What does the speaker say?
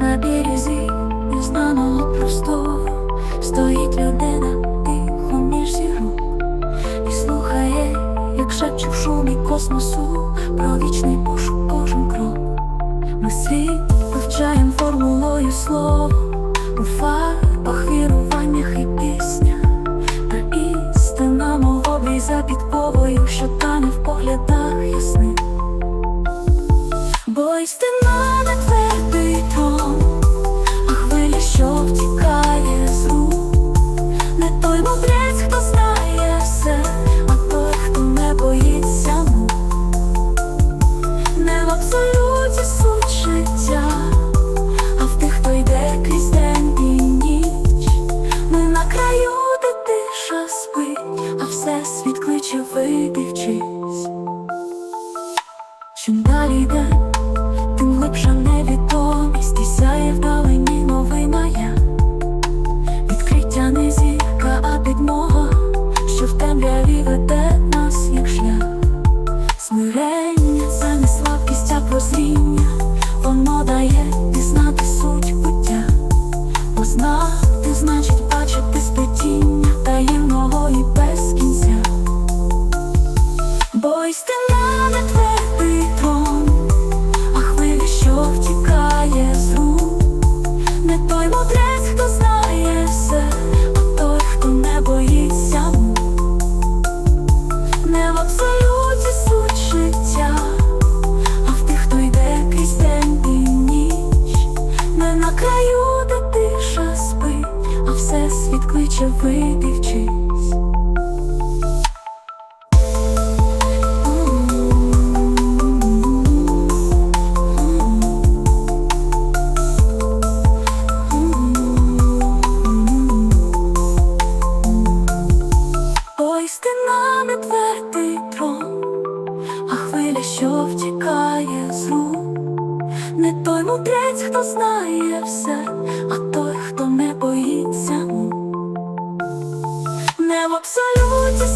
На березі незнаного простору стоїть людина тихо між зірок і слухає, як шепче в шумі космосу про вічний пошук кожен крок. Ми світ вивчаєм формулою слова у фарбах, віруваннях і піснях. Та істина мов обріза під повою, абсолюті суть життя, а в тих, хто йде крізь день і ніч. Ми на краю, тиша спить, а все світ кличе видивчись. Чим далі йде, Не той хто знає все, той, хто не боїться. Не в абсолюті суть а в тих, хто йде крізь день. Не на краю, де тиша спить, а все світ кличе вийди а хвиля, що втікає з рук. Не той мудрець, хто знає все, а той, хто не боїться. Не в абсолюті